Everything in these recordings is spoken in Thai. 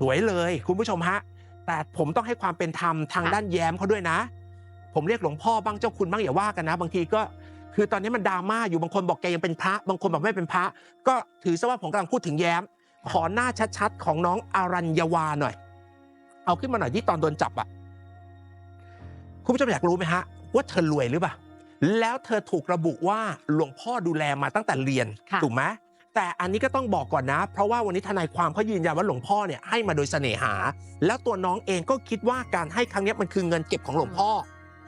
สวยเลยคุณผู้ชมฮะ แต่ผมต้องให้ความเป็นธรรมทางค่ะด้านแย้มเขาด้วยนะ ผมเรียกหลวงพ่อบ้างเจ้าคุณบ้างอย่าว่ากันนะ บางทีก็คือตอนนี้มันดราม่าอยู่บางคนบอกแกยังเป็นพระ บางคนบอกไม่เป็นพระ ก็ถือซะว่าผมกำลังพูดถึงแย้ม ขอหน้าชัดๆของน้องอารัญญวาหน่อย เอาขึ้นมาหน่อยที่ตอนโดนจับอะคุณผู้ชมอยากรู้ไหมฮะ ว่าเธอรวยหรือเปล่าแล้วเธอถูกระบุว่าหลวงพ่อดูแลมาตั้งแต่เรียนค่ะถูกไหม แต่อันนี้ก็ต้องบอกก่อนนะ เพราะว่าวันนี้ทนายความเขายืนยันว่าหลวงพ่อเนี่ยให้มาโดยเสน่หา แล้วตัวน้องเองก็คิดว่าการให้ครั้งนี้มันคือเงินเก็บของหลวงพ่อ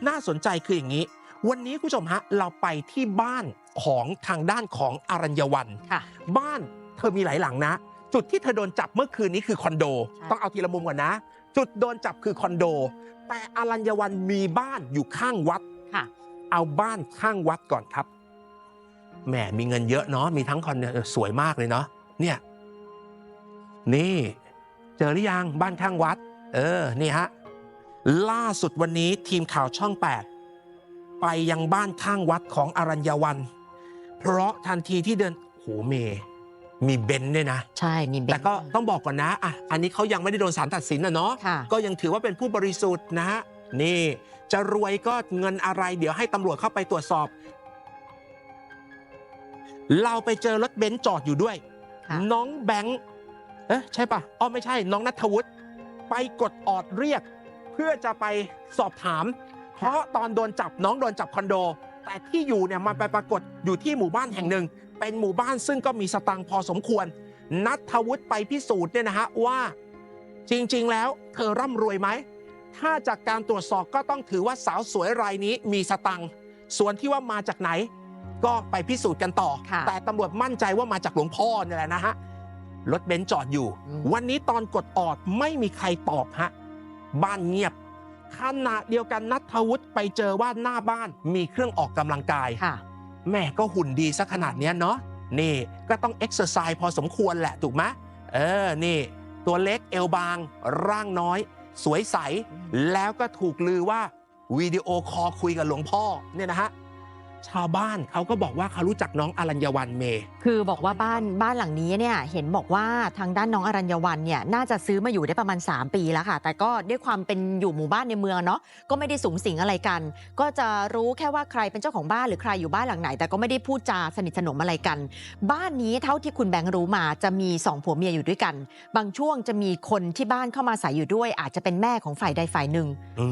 น่าสนใจคืออย่างนี้ วันนี้คุณผู้ชมฮะเราไปที่บ้านของทางด้านของอรัญญวันค่ะบ้านเธอมีหลายหลังนะ จุดที่เธอโดนจับเมื่อคืนนี้คือคอนโดใช่ต้องเอาทีละมุมก่อนนะ จุดโดนจับคือคอนโด แต่อรัญญวันมีบ้านอยู่ข้างวัดค่ะเอาบ้านข้างวัดก่อนครับ แหมมีเงินเยอะเนาะมีทั้งคอนโดเออสวยมากเลยเนาะเนี่ยนี่เจอหรือยังบ้านข้างวัด เออนี่ฮะล่าสุดวันนี้ทีมข่าวช่อง 8 ไปยังบ้านข้างวัดของอรัญญวัน เพราะทันทีที่เดินโหเม มีเบนซ์ด้วยนะ ใช่มีเบนแต่ก็ต้องบอกก่อนนะอะอันนี้เขายังไม่ได้โดนศาลตัดสินนะเนาะค่ะก็ยังถือว่าเป็นผู้บริสุทธิ์นะฮะนี่จะรวยก็เงินอะไร เดี๋ยวให้ตำรวจเข้าไปตรวจสอบ เราไปเจอรถเบนซ์จอดอยู่ด้วยค่ะน้องแบงค์เอ๊ะใช่ปะอ๋อไม่ใช่ น้องนัทวุฒิไปกดออดเรียก เพื่อจะไปสอบถาม เพราะตอนโดนจับน้องโดนจับคอนโด แต่ที่อยู่เนี่ยมันไปปรากฏอยู่ที่หมู่บ้านแห่งหนึ่ง เป็นหมู่บ้านซึ่งก็มีสตังค์พอสมควร นัทวุฒิไปพิสูจน์เนี่ยนะฮะว่า จริงๆแล้วเธอร่ำรวยไหมถ้าจากการตรวจสอบก็ต้องถือว่าสาวสวยรายนี้มีสตังค์ส่วนที่ว่ามาจากไหน ก็ไปพิสูจน์กันต่อค่ะแต่ตำรวจมั่นใจว่ามาจากหลวงพ่อเนี่ยแหละนะฮะรถเบนซ์จอดอยู่อืมวันนี้ตอนกดออดไม่มีใครตอบฮะบ้านเงียบขณะเดียวกันนัทวุฒิไปเจอว่าหน้าบ้านมีเครื่องออกกำลังกายค่ะแม่ก็หุ่นดีซะขนาดเนี้ยเนาะนี่ก็ต้องเอ็กซ์ไซส์พอสมควรแหละถูกไหมเออนี่ ตัวเล็กเอวบาง ร่างน้อย สวยใส แล้วก็ถูกลือว่าวิดีโอคอลคุยกับหลวงพ่อเนี่ยนะฮะ ชาวบ้านเขาก็บอกว่าเขารู้จักน้องอรัญญวันเมคือบอกว่าบ้านบ้านหลังนี้เนี่ยเห็นบอกว่าทางด้านน้องอรัญญวันเนี่ยน่าจะซื้อมาอยู่ได้ประมาณ 3 ปีแล้วค่ะ แต่ก็ด้วยความเป็นอยู่หมู่บ้านในเมืองเนาะก็ไม่ได้สูงสิงอะไรกัน ก็จะรู้แค่ว่าใครเป็นเจ้าของบ้านหรือใครอยู่บ้านหลังไหน แต่ก็ไม่ได้พูดจาสนิทสนมอะไรกัน บ้านนี้เท่าที่คุณแบงค์รู้มาจะมีสองผัวเมียอยู่ด้วยกัน บางช่วงจะมีคนที่บ้านเข้ามาอาศัยอยู่ด้วย อาจจะเป็นแม่ของฝ่ายใดฝ่ายหนึ่งอื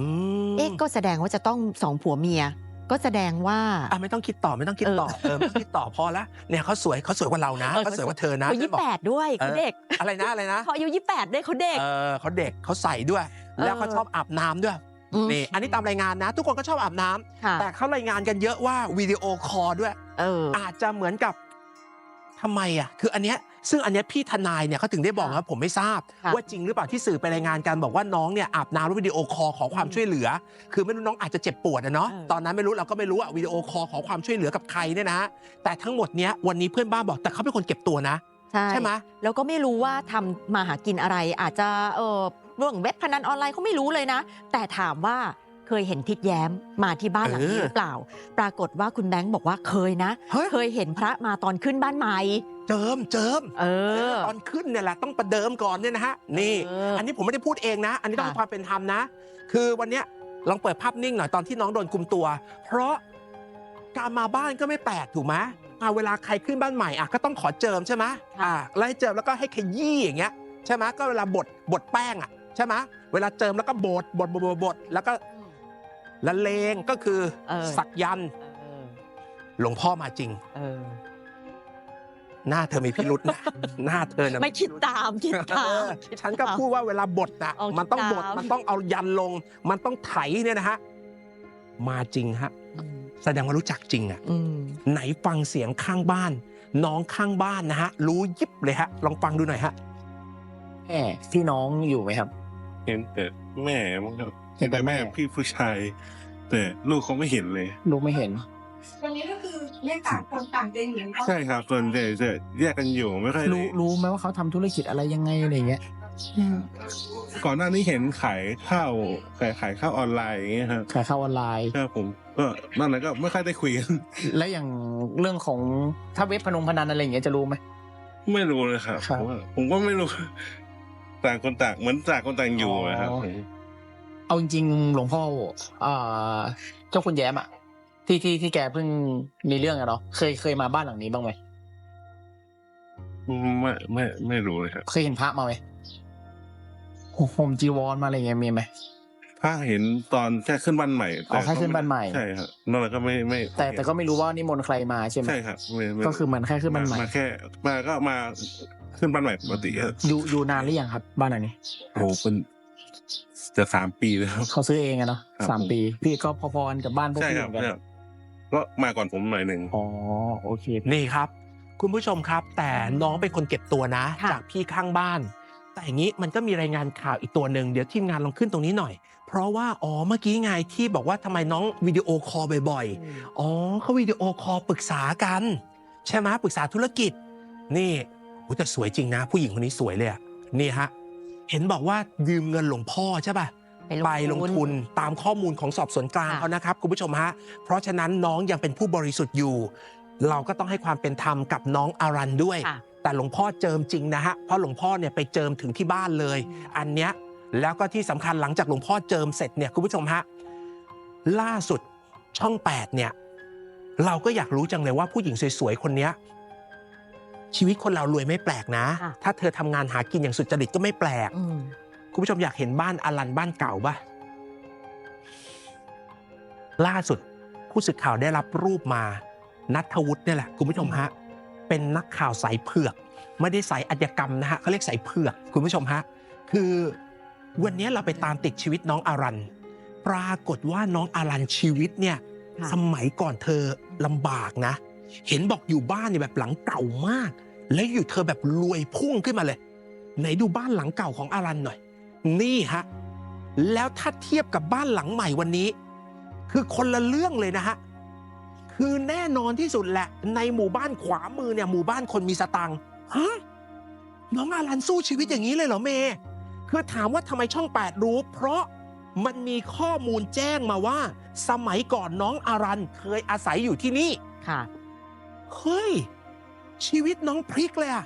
มเอ๊ะก็แสดงว่าจะต้องสองผัวเมีย ก็แสดงว่าอะไม่ต้องคิดต่อไม่ต้องคิดต่อเออไม่ต้องคิดต่อพอละเนี่ยเขาสวยเขาสวยกว่าเรานะเออเขาสวยกว่าเธอนะเขายี่แปดด้วยเขาเด็กอะไรนะอะไรนะเขาอายุยี่แปดด้วยเขาเด็กเออเขาเด็กเขาใส่ด้วย แล้วเขาชอบอาบน้ำด้วยมนี่อันนี้ตามรายงานนะ ทุกคนก็ชอบอาบน้ำค่ะแต่เขารายงานกันเยอะว่าวิดีโอคอลด้วยเอออาจจะเหมือนกับทำไมอะ คืออันเนี้ย ซึ่งอันเนี้ยพี่ทนายเนี่ยเขาถึงได้บอกค่ะว่าผมไม่ทราบ ค่ะ ว่าจริงหรือเปล่าที่สื่อไปรายงานกันบอกว่าน้องเนี่ยอาบน้ำแล้ววิดีโอคอลขอความอืมช่วยเหลือ คือไม่รู้น้องอาจจะเจ็บปวดนะเนาะเออ ตอนนั้นไม่รู้เราก็ไม่รู้อะวิดีโอคอลขอความช่วยเหลือกับใครเนี่ยนะแต่ทั้งหมดเนี้ยวันนี้เพื่อนบ้านบอกแต่เขาเป็นคนเก็บตัวนะ ใช่ใช่ไหม แล้วก็ไม่รู้ว่าทำมาหากินอะไร อาจจะเออเรื่องเว็บพนันออนไลน์เขาไม่รู้เลยนะ แต่ถามว่าเคยเห็นทิดแย้มมาที่บ้านหลังนี้หรือเปล่า ปรากฏว่าคุณแบงค์บอกว่าเคยนะ เฮ้ยเคยเห็นพระมาตอนขึ้นบ้านใหม่ เจิมเจิมเออ ตอนขึ้นเนี่ยแหละต้องประเดิมก่อนเนี่ยนะฮะนี่ เอออัอันนี้ผมไม่ได้พูดเองนะ อันนี้ต้องค่ะ ให้ความเป็นธรรมนะ คือวันเนี้ยลองเปิดภาพนิ่งหน่อยตอนที่น้องโดนคุมตัว เพราะการมาบ้านก็ไม่แปลกถูกไหมอ่าเวลาใครขึ้นบ้านใหม่อะก็ต้องขอเจิมใช่ไหมอ่าแล้วให้เจิมแล้วก็ให้ขยี้อย่างเงี้ยใช่ไหมก็เวลาบดบดแป้งอะใช่ไหมเวลาเจิมแล้วก็บดบดบดบดบดแล้วก็ละเลงก็คือเออ สักยันต์เออหลวงพ่อมาจริง เออ หน้าเธอมีพิรุษนะหน้าเธอนะไม่คิดตามคิดตาเอมอคิดฉันก็ตาม พูดว่าเวลาบทนะเอามันต้องบทตามมันต้องเอายันลง มันต้องไถเนี่ยนะฮะมาจริงฮะอืมแสดงว่ารู้จักจริงอะอืมไหนฟังเสียงข้างบ้าน น้องข้างบ้านนะฮะรู้ยิบเลยฮะ ลองฟังดูหน่อยฮะ แม่พี่น้องอยู่ไหมครับ เห็นแต่แม่มั้งครับเห็นแต่แต่แม่แม่ พี่ผู้ชาย แต่ลูกเขาไม่เห็นเลย ลูกไม่เห็น วันนี้ก็คือแยกต่างคนต่างเดินหนีเขาใช่ครับส่วนใหญ่จะแยกกันอยู่ไม่ค่อยได้รู้รู้ไหมว่าเขาทำธุรกิจอะไรยังไงอะไรเงี้ยก่อนหน้านี้เห็นขายข้าวขายขายข้าวออนไลน์อย่างเงี้ยครับขายข้าวออนไลน์ ครับผมก็นั่นแหละก็ไม่ค่อยได้คุยกันและอย่างเรื่องของถ้าเว็บพนงพนันอะไรอย่างเงี้ยจะรู้ไหม ไม่รู้เลยครับครับ ผมว่าผมก็ไม่รู้ ต่างคนต่างเหมือนต่างคนต่างอยู่นะครับอ๋อเอาจริงๆหลวงพ่อเอ่อเจ้าคุณแย้มอะ ที่ที่ที่แกเพิ่งมีเรื่องอะเนาะเคยเคยมาบ้านหลังนี้บ้างไหมไม่ไม่ไม่รู้เลยครับเคยเห็นพระมาไหมห่มจีวรมาอะไรเงี้ยมีไหมถ้าเห็นตอนแค่ขึ้นบ้านใหม่อ๋อแค่ขึ้นบ้านใหม่ใช่ครับนอกนั้นก็ไม่ไม่แต่แต่ก็ไม่รู้ว่านิมนต์ใครมาใช่ไหมใช่ครับไม่ไม่ก็คือเหมือนแค่ขึ้นบ้านใหม่มาแค่มาก็มาขึ้นบ้านใหม่ปกติครับอยู่อยู่นานหรือยังครับ บ้านหลังนี้โอ้โหเป็นจะสามปีแล้วครับเขาซื้อเองอะเนาะครับสามปี พี่ก็พอๆกันกับบ้านพวกใช่พี่คเหรับมือนกันใช่ครับ ก็มาก่อนผมหน่อยหนึ่งอ๋อโอเค นี่ครับ คุณผู้ชมครับ แต่น้องเป็นคนเก็บตัวนะ ค่ะ จากพี่ข้างบ้าน แต่อย่างนี้มันก็มีรายงานข่าวอีกตัวหนึ่งเดี๋ยวทีมงานลองขึ้นตรงนี้หน่อย เพราะว่าอ๋อเมื่อกี้ไงที่บอกว่าทำไมน้องวิดีโอคอลบ่อยๆ อ๋อเขาวิดีโอคอลปรึกษากัน ใช่ไหมปรึกษาธุรกิจ นี่อุ๊ยแต่สวยจริงนะ ผู้หญิงคนนี้สวยเลยอะนี่ฮะ เห็นบอกว่ายืมเงินหลวงพ่อใช่ป่ะ ไปลงทุนตามข้อมูลของสอบสวนกลางค่ะเขานะครับคุณผู้ชมฮะเพราะฉะนั้นน้องยังเป็นผู้บริสุทธิ์อยู่ เราก็ต้องให้ความเป็นธรรมกับน้องอารันด้วยค่ะแต่หลวงพ่อเจิมจริงนะฮะเพราะหลวงพ่อเนี่ยไปเจิมถึงที่บ้านเลย อันเนี้ยแล้วก็ที่สำคัญหลังจากหลวงพ่อเจิมเสร็จเนี่ยคุณผู้ชมฮะล่าสุดช่อง 8 เนี่ย เราก็อยากรู้จังเลยว่าผู้หญิงสวยๆ คนเนี้ยชีวิตคนเรารวยไม่แปลกนะค่ะถ้าเธอทำงานหากินอย่างสุจริตก็ไม่แปลกอืม คุณผู้ชมอยากเห็นบ้านอลันบ้านเก่าปะล่าสุดผู้สื่อข่าวได้รับรูปมานัทวุฒิเนี่ยแหละคุณผู้ชมฮะเป็นนักข่าวสายเผือก ไม่ได้สายอาชญากรรมนะฮะเขาเรียกสายเผือกคุณผู้ชมฮะคือวันนี้เราไปตามติดชีวิตน้องอารัน ปรากฏว่าน้องอารันชีวิตเนี่ยค่ะสมัยก่อนเธอลำบากนะ เห็นบอกอยู่บ้านเนี่ยแบบหลังเก่ามาก แล้วอยู่เธอแบบรวยพุ่งขึ้นมาเลย ไหนดูบ้านหลังเก่าของอารันหน่อย นี่ฮะ แล้วถ้าเทียบกับบ้านหลังใหม่วันนี้ คือคนละเรื่องเลยนะฮะ คือแน่นอนที่สุดแหละ ในหมู่บ้านขวามือเนี่ยหมู่บ้านคนมีสตังค์ฮะน้องอารันสู้ชีวิตอย่างนี้เลยเหรอเมย์คือถามว่าทำไมช่อง 8 รู้ เพราะมันมีข้อมูลแจ้งมาว่า สมัยก่อนน้องอารันเคยอาศัยอยู่ที่นี่ ค่ะ เฮ้ย ชีวิตน้องพลิกเลยอะ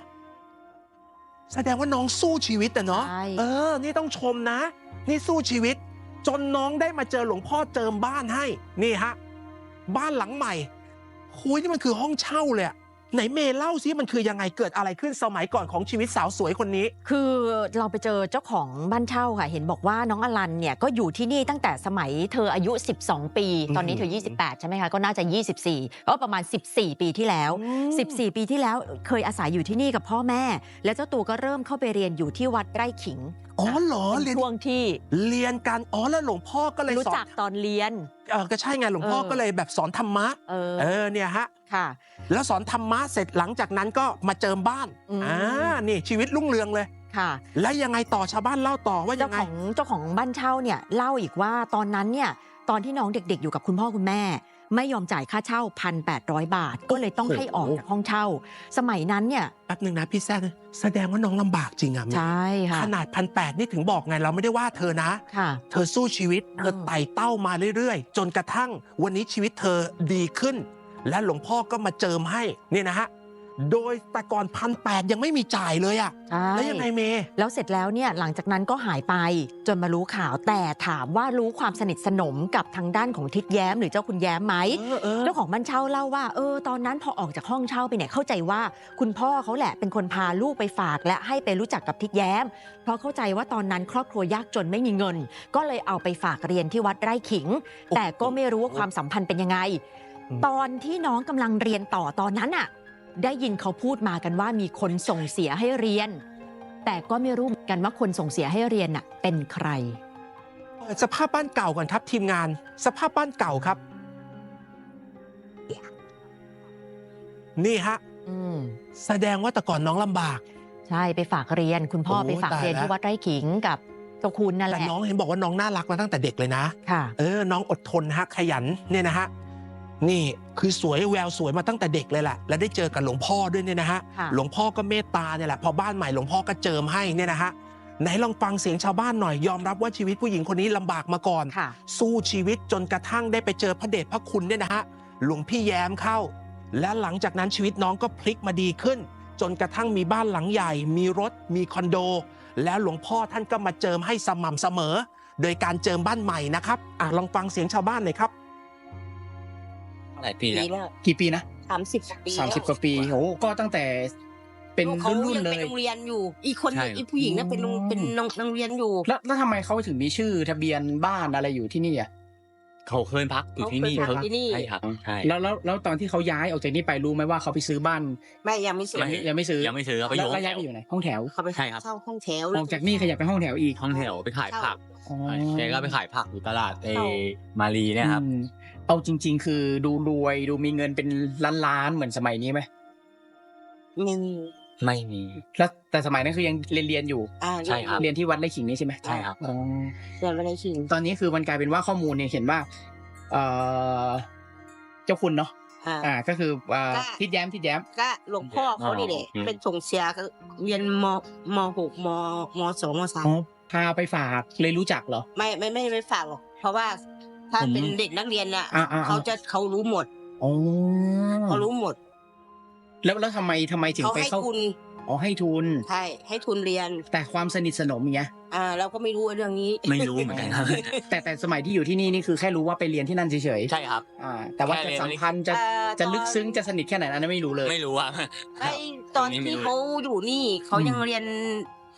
แสดงว่าน้องสู้ชีวิตอะเนาะใช่ เออ นี่ต้องชมนะ นี่สู้ชีวิต จนน้องได้มาเจอหลวงพ่อเจิมบ้านให้ นี่ฮะ บ้านหลังใหม่คุยนี่มันคือห้องเช่าเลยอะ ไหนเมย์เล่าซิมันคือยังไงเกิดอะไรขึ้นสมัยก่อนของชีวิตสาวสวยคนนี้ คือเราไปเจอเจ้าของบ้านเช่าค่ะ เห็นบอกว่าน้องอลันเนี่ยก็อยู่ที่นี่ตั้งแต่สมัยเธออายุ 12 ปี ตอนนี้เธอ 28 ใช่ไหมคะ ก็น่าจะ 24 ก็ประมาณ 14 ปีที่แล้ว 14 ปีที่แล้วเคยอาศัยอยู่ที่นี่กับพ่อแม่ แล้วเจ้าตัวก็เริ่มเข้าไปเรียนอยู่ที่วัดไร่ขิงอ๋อเหรอเป็นเรียนช่วงที่เรียนกันอ๋อแล้วหลวงพ่อก็เลยรู้สอจันกตอนเรียนเออก็ใช่ไงหลวงพ่อเออก็เลยแบบสอนธรรมะเออเออเนี่ยฮะค่ะ แล้วสอนธรรมะเสร็จหลังจากนั้นก็มาเจิมบ้านอืมอ่านี่ชีวิตรุ่งเรืองเลยค่ะ แล้วยังไงต่อชาวบ้านเล่าต่อว่ายัเจ้างไงของเจ้าของบ้านเช่าเนี่ยเล่าอีกว่าตอนนั้นเนี่ยตอนที่น้องเด็ก ๆ อยู่กับคุณพ่อคุณแม่ ไม่ยอมจ่ายค่าเช่า 1,800 บาท ก็เลยต้องให้ออกจากห้องเช่า สมัยนั้นเนี่ยแป๊บหนึ่งนะพี่แซกแสดงว่าน้องลำบากจริงอะใช่ค่ะขนาดพันแปดนี่ถึงบอกไงเราไม่ได้ว่าเธอนะค่ะเธอสู้ชีวิต เธอเออไต่เต้ามาเรื่อยๆ จนกระทั่งวันนี้ชีวิตเธอดีขึ้น และหลวงพ่อก็มาเจิมให้เนี่ยนะฮะ โดยแต่ก่อนพันแปดยังไม่มีจ่ายเลยอะใช่แล้วยังไงเมย์แล้วเสร็จแล้วเนี่ยหลังจากนั้นก็หายไปจนมารู้ข่าวแต่ถามว่ารู้ความสนิทสนมกับทางด้านของทิดแย้มหรือเจ้าคุณแย้มไหม เออเออ เจ้าของบ้านเช่าเล่าว่าเออตอนนั้นพอออกจากห้องเช่าไปเนี่ยเข้าใจว่าคุณพ่อเขาแหละเป็นคนพาลูกไปฝากและให้ไปรู้จักกับทิดแย้ม เพราะเข้าใจว่าตอนนั้นครอบครัวยากจนไม่มีเงิน ก็เลยเอาไปฝากเรียนที่วัดไร่ขิง แต่ก็ไม่รู้ว่าความสัมพันธ์เป็นยังไงอืมตอนที่น้องกำลังเรียนต่อตอนนั้นอะ ได้ยินเขาพูดมากันว่ามีคนส่งเสียให้เรียน แต่ก็ไม่รู้เหมือนกันว่าคนส่งเสียให้เรียนน่ะเป็นใคร เปิดสภาพบ้านเก่าก่อนครับทีมงาน สภาพบ้านเก่าครับ นี่ฮะอืมแสดงว่าแต่ก่อนน้องลำบาก ใช่ไปฝากเรียน คุณพ่อโอ้ไปฝากเรียนตายแล้วที่วัดไร่ขิงกับเจ้าคุณนั่นแหแต่ละน้องเห็นบอกว่าน้องน่ารักมาตั้งแต่เด็กเลยนะ ค่ะ เออ น้องอดทนฮะ ขยันเนี่ยนะฮะ นี่คือสวยแววสวยมาตั้งแต่เด็กเลยแหละและได้เจอกับหลวงพ่อด้วยเนี่ยนะฮะค่ะหลวงพ่อก็เมตตาเนี่ยแหละพอบ้านใหม่หลวงพ่อก็เจิมให้เนี่ยนะฮะไหนลองฟังเสียงชาวบ้านหน่อยยอมรับว่าชีวิตผู้หญิงคนนี้ลำบากมาก่อนค่ะสู้ชีวิตจนกระทั่งได้ไปเจอพระเดชพระคุณเนี่ยนะฮะหลวงพี่แย้มเข้า และหลังจากนั้นชีวิตน้องก็พลิกมาดีขึ้น จนกระทั่งมีบ้านหลังใหญ่ มีรถ มีคอนโด แล้วหลวงพ่อท่านก็มาเจิมให้สม่ำเสมอ โดยการเจิมบ้านใหม่นะครับอะลองฟังเสียงชาวบ้านหน่อยครับ หลายปีแล้ว แล้วกี่ปีนะสามสิบปีสามสิบกว่าปีโอ้ก็ตั้งแต่เป็นเขารุ่นยัๆเลเป็นย โรงเรียนอยู่ อีกคนใช่ อีกผู้หญิงนั้นเป็นโรงอืม เป็นโรงโรงเรียนอยู่ แล้วแล้วทำไมเขาถึงมีชื่อทะเบียนบ้านอะไรอยู่ที่นี่อะเขาเคยพักอยู่ที่นี่เขาเคยพักที่นี่ ใช่ครับใช่ แล้วแล้วแล้วตอนที่เขาย้ายออกจากนี่ไปรู้ไหมว่าเขาไปซื้อบ้านแม่ยังไม่เสร็จยังไม่ยังไม่ซื้อยังไม่ซื้อเขาไปอแล้วยู่ แล้วย้ายไปอยู่ไหนห้องแถวเขาไปใช่ครับ เช่าห้องแถว ออกจากนี่ขยับไปห้องแถวอีก ห้องแถวไปขายผัก อ๋อแกก็ไปขายผักอยู่ตลาดเอมารีเนี่ยครับอืมเอาจริง ๆ คือดูรวยดูมีเงินเป็นล้านๆเหมือนสมัยนี้ไหมมีไม่มีแล้วแต่สมัยนั้นคือยังเรียนเรียนอยู่อ่าใช่ครับเรียนที่วัดไร่ขิงนี่ใช่ไหมใช่ครับอ๋อเรียนไม่ได้ชิง ตอนนี้คือมันกลายเป็นว่าข้อมูลเนี่ยเห็นว่า เอ่อเจ้าคุณเนาะอ่าอ่าก็คืออ่าก็ทิดแย้มทิดแย้มก็หลวงพ่อเขานี่แหละอืมเป็นส่งเสียก็เรียนมมหกมมสองมสามอ๋อ พาไปฝากเลยรู้จักเหรอ ไม่ไม่ไม่ไม่ฝากหรอก เพราะว่าถ้าผมเป็นเด็กนักเรียนเนี่ยอ่าอ่าอ่า เขาจะเขารู้หมดอ๋อเขารู้หมดแล้วแล้วทำไมทำไมถึงเขาไปให้เข้าทุนอ๋อให้ทุน ใช่ให้ทุนเรียน แต่ความสนิทสนมอย่างเงี้ยอ่า เราก็ไม่รู้เรื่องนี้ ไม่รู้เหมือนกันครับ แต่แต่สมัยที่อยู่ที่นี่นี่คือแค่รู้ว่าไปเรียนที่นั่นเฉยใช่ครับ ๆอ่า แต่ว่าแค่จะเรียน สัมพันธ์จะเอ่อจะตอนลึกซึ้งจะสนิทแค่ไหนอันนั้นไม่รู้เลย ไม่รู้อะไอ้ตอนตรงนี้ไม่ที่รู้เขาอยู่นี่เขายังอืมเรียน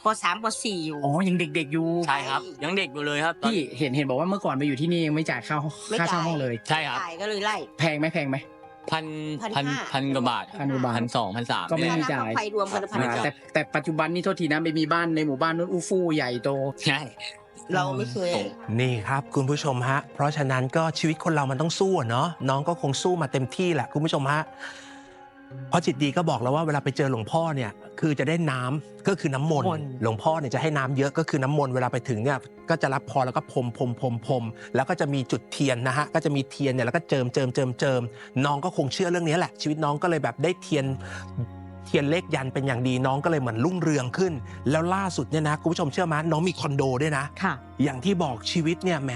ปสามปสี่อยู่ อ๋อยังเด็ก ๆอยู่ใช่ครับ ยังเด็กอยู่เลยครับตอนพี่เห็นเห็นบอกว่าเมื่อก่อนไปอยู่ที่นี่ยังไม่จ่ายค่าไม่ค่าเช่าจ่ายห้องเลย ใช่ครับ จ่ายก็เลยไล่ แพงไหมแพงไหม พันพัพันนห้า พันกว่าบาทพันกว่าบาท พันสองพันสามก็ ไม่เนี่ยมีจ่ายค่าน้ำค่ไฟรวมกันพันอ่าห้าแต่แต่ปัจจุบันนี่โทษทีนะไปมีบ้านในหมู่บ้านนู้นอู้ฟู่ใหญ่โต ใช่ เราไม่เคย นี่ครับคุณผู้ชมฮะ เพราะฉะนั้นก็ชีวิตคนเรามันต้องสู้อะเนาะน้องก็คงสู้มาเต็มที่แหละคุณผู้ชมฮะ เพราะจิตดีก็บอกแล้วว่าเวลาไปเจอหลวงพ่อเนี่ยคือจะได้น้ำก็คือน้ำมนต์มนต์หลวงพ่อเนี่ยจะให้น้ำเยอะก็คือน้ำมนต์เวลาไปถึงเนี่ยก็จะรับพรแล้วก็พรมพรมพรมพรมแล้วก็จะมีจุดเทียนนะฮะก็จะมีเทียนเนี่ยแล้วก็เจิมเจิมเจิมเจิมน้องก็คงเชื่อเรื่องนี้แหละ ชีวิตน้องก็เลยแบบได้เทียนเทียนเลขยันเป็นอย่างดีน้องก็เลยเหมือนรุ่งเรืองขึ้น แล้วล่าสุดเนี่ยนะคุณผู้ชมเชื่อไหมน้องมีคอนโดด้วยนะค่ะอย่างที่บอกชีวิตเนี่ยแหม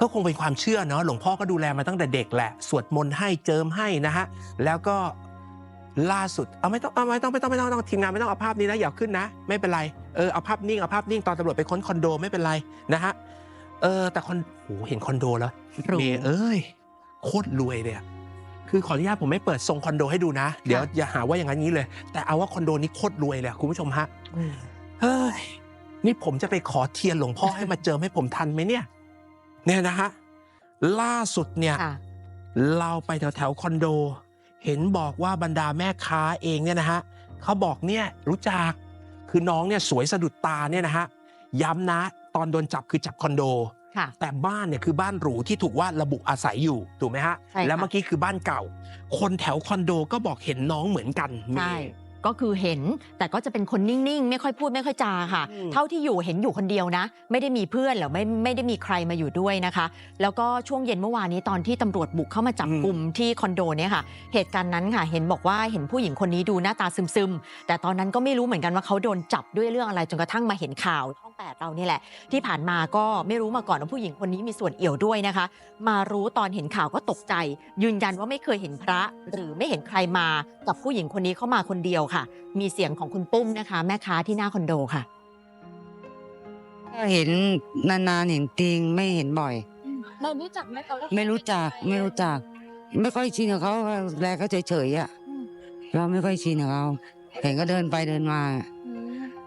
ก็คงเป็นความเชื่อเนาะหลวงพ่อก็ดูแลมาตั้งแต่เด็กแหละ สวดมนต์ให้เจิมให้นะฮะแล้วก็ ล่าสุดเอาไม่ต้องเอาไม่ต้องไม่ต้องไม่ต้องไม่ต้องทีมงานไม่ต้องเอาภาพนี้นะอย่าขึ้นนะ ไม่เป็นไรเออเอาภาพนิ่งเอาภาพนิ่งตอนตำรวจไปค้นคอนโดไม่เป็นไรนะฮะเออแต่คอนโหเห็นคอนโดแล้วหรูเมย์เอ้ยโคตรรวยเลยอะคือขออนุญาตผมไม่เปิดทรงคอนโดให้ดูนะ เดี๋ยวอย่าหาว่าอย่างนั้นนี้เลย แต่เอาว่าคอนโดนี้โคตรรวยเลยอะคุณผู้ชมฮะอืมเฮ้ยนี่ผมจะไปขอเทียนหลวงพ่อให้มาเจิมให้ผมทันไหมเนี่ยเนี่ยนะฮะล่าสุดเนี่ยค่ะเราไปแถวแถวๆคอนโด เห็นบอกว่าบรรดาแม่ค้าเองเนี่ยนะฮะเขาบอกเนี่ยรู้จักคือน้องเนี่ยสวยสะดุดตาเนี่ยนะฮะย้ำนะตอนโดนจับคือจับคอนโดค่ะแต่บ้านเนี่ยคือบ้านหรูที่ถูกว่าระบุอาศัยอยู่ถูกไหมฮะใช่ค่ะแล้วเมื่อกี้คือบ้านเก่า คนแถวคอนโดก็บอกเห็นน้องเหมือนกันใช่มี ก็คือเห็นแต่ก็จะเป็นคนนิ่ง ๆ ไม่ค่อยพูดไม่ค่อยจาค่ะ อืม เท่าที่อยู่เห็นอยู่คนเดียวนะ ไม่ได้มีเพื่อนหรือไม่ไม่ได้มีใครมาอยู่ด้วยนะคะ แล้วก็ช่วงเย็นเมื่อวานนี้ตอนที่ตำรวจบุกเข้ามาจับอืม กลุ่มที่คอนโดเนี่ยค่ะ เหตุการณ์นั้นค่ะ เห็นบอกว่าเห็นผู้หญิงคนนี้ดูหน้าตาซึมๆ แต่ตอนนั้นก็ไม่รู้เหมือนกันว่าเขาโดนจับด้วยเรื่องอะไรจนกระทั่งมาเห็นข่าว ช่องแปดเรานี่แหละ ที่ผ่านมาก็ไม่รู้มาก่อนว่าผู้หญิงคนนี้มีส่วนเอี่ยวด้วยนะคะ มารู้ตอนเห็นข่าวก็ตกใจ ยืนยันว่าไม่เคยเห็นพระ หรือไม่เห็นใครมากับผู้หญิงคนนี้เข้ามาคนเดียวค่ะ มีเสียงของคุณปุ้มนะคะ แม่ค้าที่หน้าคอนโดค่ะ ก็เห็นนานๆเห็นจริงไม่เห็นบ่อย เรารู้จักไหมเขาไม่รู้จักไม่รู้จัก ไม่ค่อยชินกับเขาแลก็เฉยๆอะ เราไม่ค่อยชินกับเขาเห็นก็เดินไปเดินมา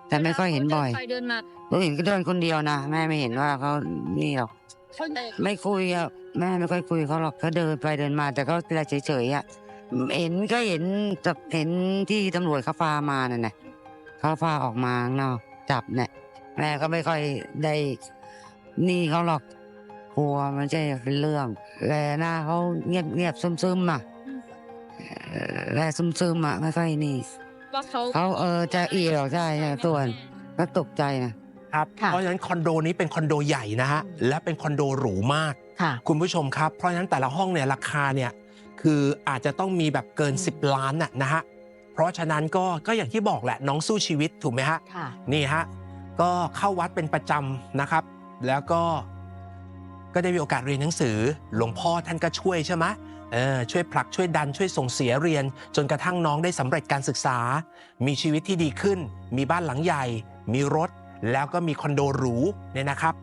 แต่ไม่ค่อยเห็นบ่อยไปเดินมาเราเห็นก็เดินคนเดียวนะแม่ไม่เห็นว่าเขานี่หรอกเขาเดินไม่คุยอะแม่ไม่ค่อยคุยกับเขาหรอกเขาเดินไปเดินมาแต่เขาแลเฉยๆอะเห็นก็เห็นจับเห็นที่ตำรวจเขาพามานั่นแหละเขาพาออกมาข้างนอกจับเนี่ยแม่ก็ไม่ค่อยได้นี่เขาหรอกกลัวมันจะเป็นเรื่องแลหน้าเขาเงียบเงียบๆซึมๆอะเอ่อแลซึมๆอะไม่ค่อยนี่ ว่าเขาเขาเออจะเอี่ยวใช่ใช่ส่วนก็ตกใจนะ ครับค่ะ เพราะฉะนั้นคอนโดนี้เป็นคอนโดใหญ่นะฮะและเป็นคอนโดหรูมาก ค่ะ คุณผู้ชมครับ เพราะฉะนั้นแต่ละห้องเนี่ยราคาเนี่ยคืออาจจะต้องมีแบบเกิน 10 ล้านน่ะนะฮะ เพราะฉะนั้นก็ก็อย่างที่บอกแหละน้องสู้ชีวิตถูกไหมฮะ ค่ะ นี่ฮะ ก็เข้าวัดเป็นประจำนะครับ แล้วก็ก็ได้มีโอกาสเรียนหนังสือ หลวงพ่อท่านก็ช่วยใช่ไหม เออช่วยผลักช่วยดันช่วยส่งเสียเรียน จนกระทั่งน้องได้สำเร็จการศึกษา มีชีวิตที่ดีขึ้น มีบ้านหลังใหญ่ มีรถ แล้วก็มีคอนโดหรูเนี่ยนะครับ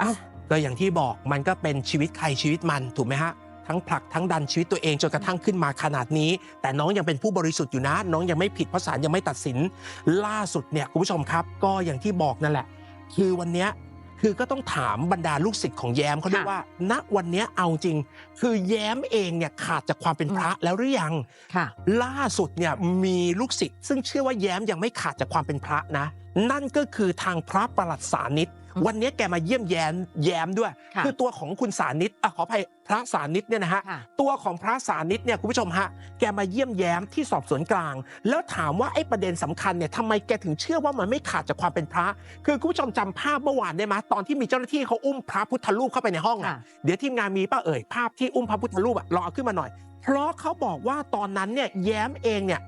อะก็อย่างที่บอกมันก็เป็นชีวิตใครชีวิตมันถูกไหมฮะทั้งผลักทั้งดันชีวิตตัวเองจนกระทั่งขึ้นมาขนาดนี้ แต่น้องยังเป็นผู้บริสุทธิ์อยู่นะ น้องยังไม่ผิดเพราะศาลยังไม่ตัดสิน ล่าสุดเนี่ยคุณผู้ชมครับ ก็อย่างที่บอกนั่นแหละ คือวันเนี้ย คือก็ต้องถามบรรดาลูกศิษย์ของแย้มเขาด้วยค่ะว่า ณวันเนี้ยเอาจริง คือแย้มเองเนี่ยขาดจากความเป็นพระแล้วหรือยังค่ะล่าสุดเนี่ยมีลูกศิษย์ซึ่งเชื่อว่าแย้มยังไม่ขาดจากความเป็นพระนะนั่นก็คือทางพระประหลัดสานิตอืมวันนี้แกมาเยี่ยมแย้มแย้มด้วยค่ะคือตัวของคุณสานิตอะขออภัยพระสานิตเนี่ยนะฮะค่ะตัวของพระสานิตเนี่ยคุณผู้ชมฮะแกมาเยี่ยมแย้มที่สอบสวนกลาง แล้วถามว่าไอ้ประเด็นสำคัญเนี่ยทำไมแกถึงเชื่อว่ามันไม่ขาดจากความเป็นพระ คือคุณผู้ชมจำภาพเมื่อวานได้ไหมตอนที่มีเจ้าหน้าที่เขาอุ้มพระพุทธรูปเข้าไปในห้องอะค่ะเดี๋ยวทีมงานมีป้าเอ่ยภาพที่อุ้มพระพุทธรูปอะลองเอาขึ้นมาหน่อย เพราะเขาบอกว่าตอนนั้นเนี่ยแย้มเองเนี่ย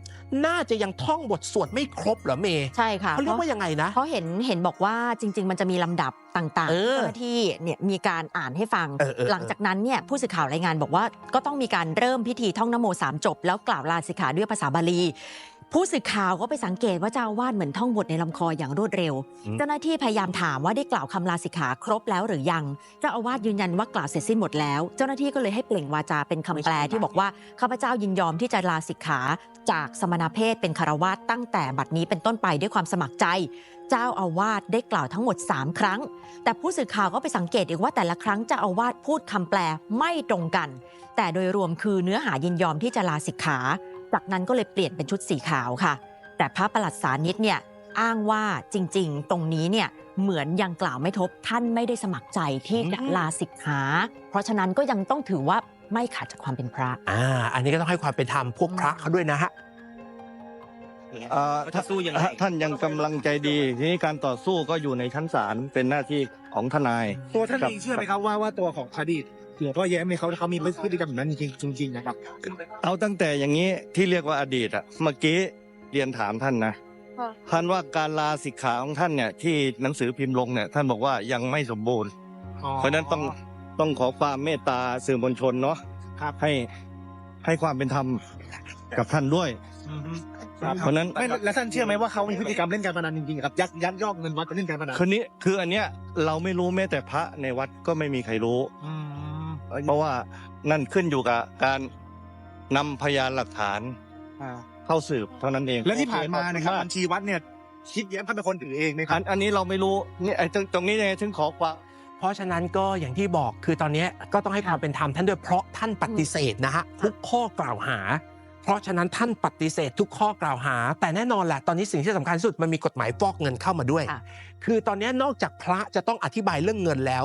น่าจะยังท่องบทสวดไม่ครบเหรอเมย์ใช่ค่ะเขาเรียกว่ายังไงนะเพราะเห็นเห็นบอกว่าจริง ๆ มันจะมีลำดับต่างๆเออเจ้าหน้าที่เนี่ยมีการอ่านให้ฟังเออเออเออหลังจากนั้นเนี่ยผู้สื่อข่าวรายงานบอกว่าก็ต้องมีการเริ่มพิธีท่องนโมสามจบ แล้วกล่าวลาสิกขาด้วยภาษาบาลี ผู้สื่อข่าวก็ไปสังเกตว่าเจ้าอาวาดเหมือนท่องบทในลำคออย่างรวดเร็ว อืม เจ้าหน้าที่พยายามถามว่าได้กล่าวคำลาสิกขาครบแล้วหรือยัง เจ้าอาวาสยืนยันว่ากล่าวเสร็จสิ้นหมดแล้ว เจ้าหน้าที่ก็เลยให้เปล่งวาจาเป็นคำแปลที่บอกว่าข้าพเจ้ายินยอมที่จะลาสิกขาจากสมณเพศเป็นคารวาสตั้งแต่บัดนี้เป็นต้นไปด้วยความสมัครใจ เจ้าอาวาสได้กล่าวทั้งหมด 3 ครั้ง แต่ผู้สื่อข่าวก็ไปสังเกตอีกว่าแต่ละครั้งเจ้าอาวาสพูดคำแปลไม่ตรงกัน แต่โดยรวมคือเนื้อหายินยอมที่จะลาสิกขา จากนั้นก็เลยเปลี่ยนเป็นชุดสีขาวค่ะ แต่พระประหลัดสานิตเนี่ยอ้างว่าจริงๆ ตรงนี้เนี่ยเหมือนยังกล่าวไม่ทบท่านไม่ได้สมัครใจที่จะอืมลาสิกขาเพราะฉะนั้นก็ยังต้องถือว่าไม่ขาดจากความเป็นพระอ่าอันนี้ก็ต้องให้ความเป็นธรรมพวกพระเขาด้วยนะฮะเอ่อเขาจะสู้ยังไงท่านท่านยังกำลังใจดี ทีนี้การต่อสู้ก็อยู่ในชั้นศาลเป็นหน้าที่ของทนาย ตัวท่านครับเองเชื่อไหมครับว่าว่าตัวของอดีต หลวงพ่อแย้มเนี่ยเขาเขามีพฤติกรรมแบบนั้นจริงๆจริงๆนะครับ เอาตั้งแต่อย่างนี้ที่เรียกว่าอดีตอะเมื่อกี้เรียนถามท่านนะค่ะ ท่านว่าการลาสิกขาของท่านเนี่ยที่หนังสือพิมพ์ลงเนี่ยท่านบอกว่ายังไม่สมบูรณ์ เพราะฉะนั้นต้องต้องขอความเมตตาสื่อมวลชนเนาะครับ ให้ให้ความเป็นธรรมกับท่านด้วย อืมเพราะฉะนั้น ไม่แล้วท่านเชื่อไหมว่าเขามีพฤติกรรมเล่นการพนันจริงๆครับยักยักยอกเงินวัดไปเล่นการพนันคืนนี้คืออันเนี้ยเราไม่รู้แม้แต่พระในวัดก็ไม่มีใครรู้ อืม เพราะว่านั่นขึ้นอยู่กับการนำพยานหลักฐานอ่าเข้าสืบเท่านั้นเองแล้วที่ผ่านมานะครับขอบัญชีวัดเนี่ยคิดแย้มท่านเป็นคนถือเองไหมคอัรับ นอันนี้เราไม่รู้นี่ไอ้ตรงตรงนี้เนี่ยถึงขอความ เพราะฉะนั้นก็อย่างที่บอกคือตอนนี้ก็ต้องให้ความเป็นธรรมท่านด้วยเพราะท่านปฏิเสธนะฮะทุกข้อกล่าวหา เพราะฉะนั้นท่านปฏิเสธทุกข้อกล่าวหา แต่แน่นอนแหละตอนนี้สิ่งที่สำคัญที่สุดมันมีกฎหมายฟอกเงินเข้ามาด้วยค่ะคือตอนนี้นอกจากพระจะต้องอธิบายเรื่องเงินแล้ว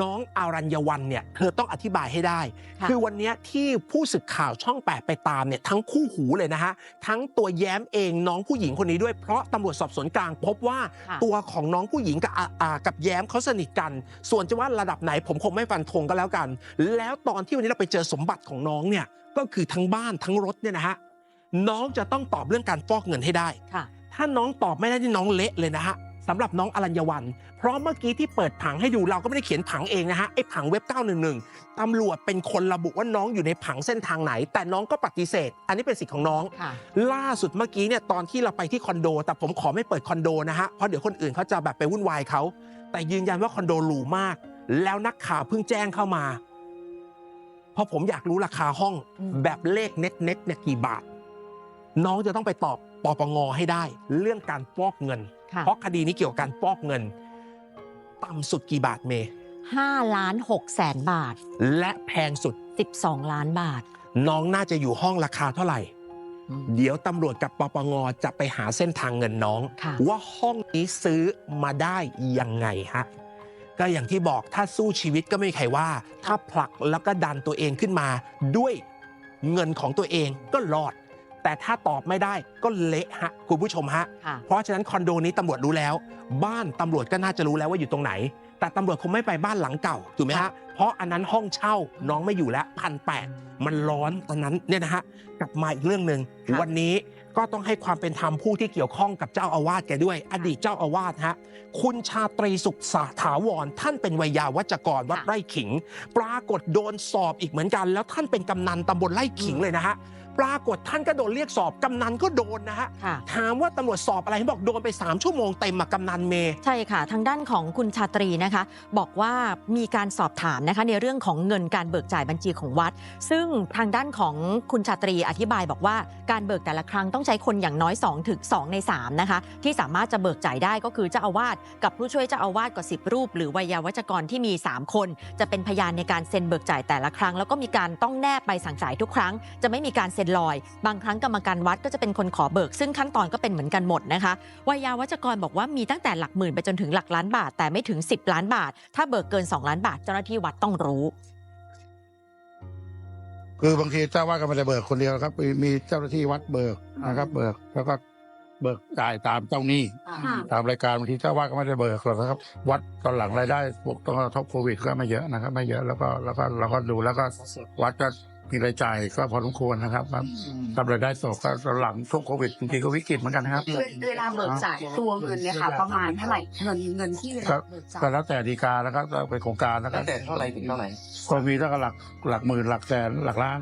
น้องอารัญญวันเนี่ยเธอต้องอธิบายให้ได้ค่ะคือวันเนี้ยที่ผู้สื่อข่าวช่องแปดไปตามเนี่ยทั้งคู่หูเลยนะฮะทั้งตัวแย้มเองน้องผู้หญิงคนนี้ด้วยเพราะตำรวจสอบสวนกลางพบว่าค่ะตัวของน้องผู้หญิงกับอ่าอ่ากับแย้มเขาสนิทกัน ส่วนจะว่าระดับไหนผมคงไม่ฟันธงก็แล้วกัน แล้วตอนที่วันนี้เราไปเจอสมบัติของน้องเนี่ย ก็คือทั้งบ้านทั้งรถเนี่ยนะฮะน้องจะต้องตอบเรื่องการฟอกเงินให้ได้ค่ะถ้าน้องตอบไม่ได้นี่น้องเละเลยนะฮะสำหรับน้องอรัญญวัน เพราะเมื่อกี้ที่เปิดผังให้ดูเราก็ไม่ได้เขียนผังเองนะฮะไอ้ผังเว็บ 911ตำรวจเป็นคนระบุว่าน้องอยู่ในผังเส้นทางไหน แต่น้องก็ปฏิเสธ อันนี้เป็นสิทธิ์ของน้องค่ะล่าสุดเมื่อกี้เนี่ยตอนที่เราไปที่คอนโด แต่ผมขอไม่เปิดคอนโดนะฮะเพราะเดี๋ยวคนอื่นเขาจะแบบไปวุ่นวายเขาแต่ยืนยันว่าคอนโดหรูมาก แล้วนักข่าวเพิ่งแจ้งเข้ามา เพราะผมอยากรู้ราคาห้องอืมแบบเลขเน็ตเน็ตเนี่ยกี่บาท น้องจะต้องไปตอบปปงให้ได้ เรื่องการฟอกเงินค่ะเพราะคดีนี้เกี่ยวกับการฟอกเงิน ต่ำสุดกี่บาทเมย์5ล้าน6แสนบาท และแพงสุด 12 ล้านบาท น้องน่าจะอยู่ห้องราคาเท่าไหร่อืมเดี๋ยวตำรวจกับปปงจะไปหาเส้นทางเงินน้องค่ะว่าห้องนี้ซื้อมาได้ยังไงฮะ ก็อย่างที่บอกถ้าสู้ชีวิตก็ไม่มีใครว่า ถ้าผลักแล้วก็ดันตัวเองขึ้นมา ด้วยเงินของตัวเองก็รอด แต่ถ้าตอบไม่ได้ก็เละฮะคุณผู้ชมฮะ ค่ะ เพราะฉะนั้นคอนโดนี้ตำรวจรู้แล้ว บ้านตำรวจก็น่าจะรู้แล้วว่าอยู่ตรงไหน แต่ตำรวจคงไม่ไปบ้านหลังเก่าถูกไหมฮะเพราะอันนั้นห้องเช่าน้องไม่อยู่แล้วพันแปดมันร้อนตอนนั้นเนี่ยนะฮะกลับมาอีกเรื่องหนึ่งค่ะวันนี้ ก็ต้องให้ความเป็นธรรมผู้ที่เกี่ยวข้องกับเจ้าอาวาสแกด้วย อดีตเจ้าอาวาสฮะคุณชาตรีสุขสาถาวร ท่านเป็นวัยยาวัจกรวัดไร่ขิง ปรากฏโดนสอบอีกเหมือนกัน แล้วท่านเป็นกำนันตำบลไร่ขิงเลยนะฮะปรากฏท่านก็โดนเรียกสอบกำนันก็โดนนะฮะค่ะ ถามว่าตำรวจสอบอะไรบอกโดนไป 3 ชั่วโมงเต็มอะกำนันเมย์ใช่ค่ะ ทางด้านของคุณชาตรีนะคะ บอกว่ามีการสอบถามนะคะในเรื่องของเงินการเบิกจ่ายบัญชีของวัด ซึ่งทางด้านของคุณชาตรีอธิบายบอกว่าการเบิกแต่ละครั้งต้องใช้คนอย่างน้อย2ถึง2ใน3นะคะที่สามารถจะเบิกจ่ายได้ก็คือเจ้าอาวาสกับผู้ช่วยเจ้าอาวาสกว่า10 รูป หรือวัยาวัจกรที่มี 3 คน จะเป็นพยานในการเซ็นเบิกจ่ายแต่ละครั้ง แล้วก็มีการต้องแนบใบสั่งจ่ายทุกครั้ง จะไม่มีการเซ็นลอย บางครั้งกรรมการวัดก็จะเป็นคนขอเบิก ซึ่งขั้นตอนก็เป็นเหมือนกันหมดนะคะวัยาวัจกรบอกว่ามีตั้งแต่หลักหมื่นไปจนถึงหลักล้านบาท แต่ไม่ถึง 10 ล้านบาท ถ้าเบิกเกิน 2 ล้านบาท เจ้าหน้าที่วัดต้องรู้คือบางทีเจ้าว่าก็ไม่ได้เบิกคนเดียวครับมีมีเจ้าหน้าที่วัดเบิกนะครับ เบิกแล้วก็เบิกจ่ายตามเจ้าหนี้ ตามรายการบางทีเจ้าว่าก็ไม่ได้เบิกหรอกนะครับ วัดตอนหลังรายได้พวกต้องกระทบโควิดก็ไม่เยอะนะครับ ไม่เยอะแล้วก็แล้วก็เราก็ดูแล้วก็วัดก็ มีรายจ่ายก็พอสมควรนะครับครับทำรายได้ตกก็ตอนหลังช่วงโควิดบางทีก็วิกฤตเหมือนกันนะครับ เวลาเบิกจ่ายตัวเงินเนี่ยค่ะประมาณเท่าไหร่เงินเงินที่เวลาก็เบิกจ่ายก็แล้วแต่ดีกาแล้วก็เป็นโครงการแล้วก็ตั้งแต่เท่าไหร่ถึงเท่าไหร่ก็มีตั้งแต่หลักหลักหมื่นหลักแสนหลักล้าน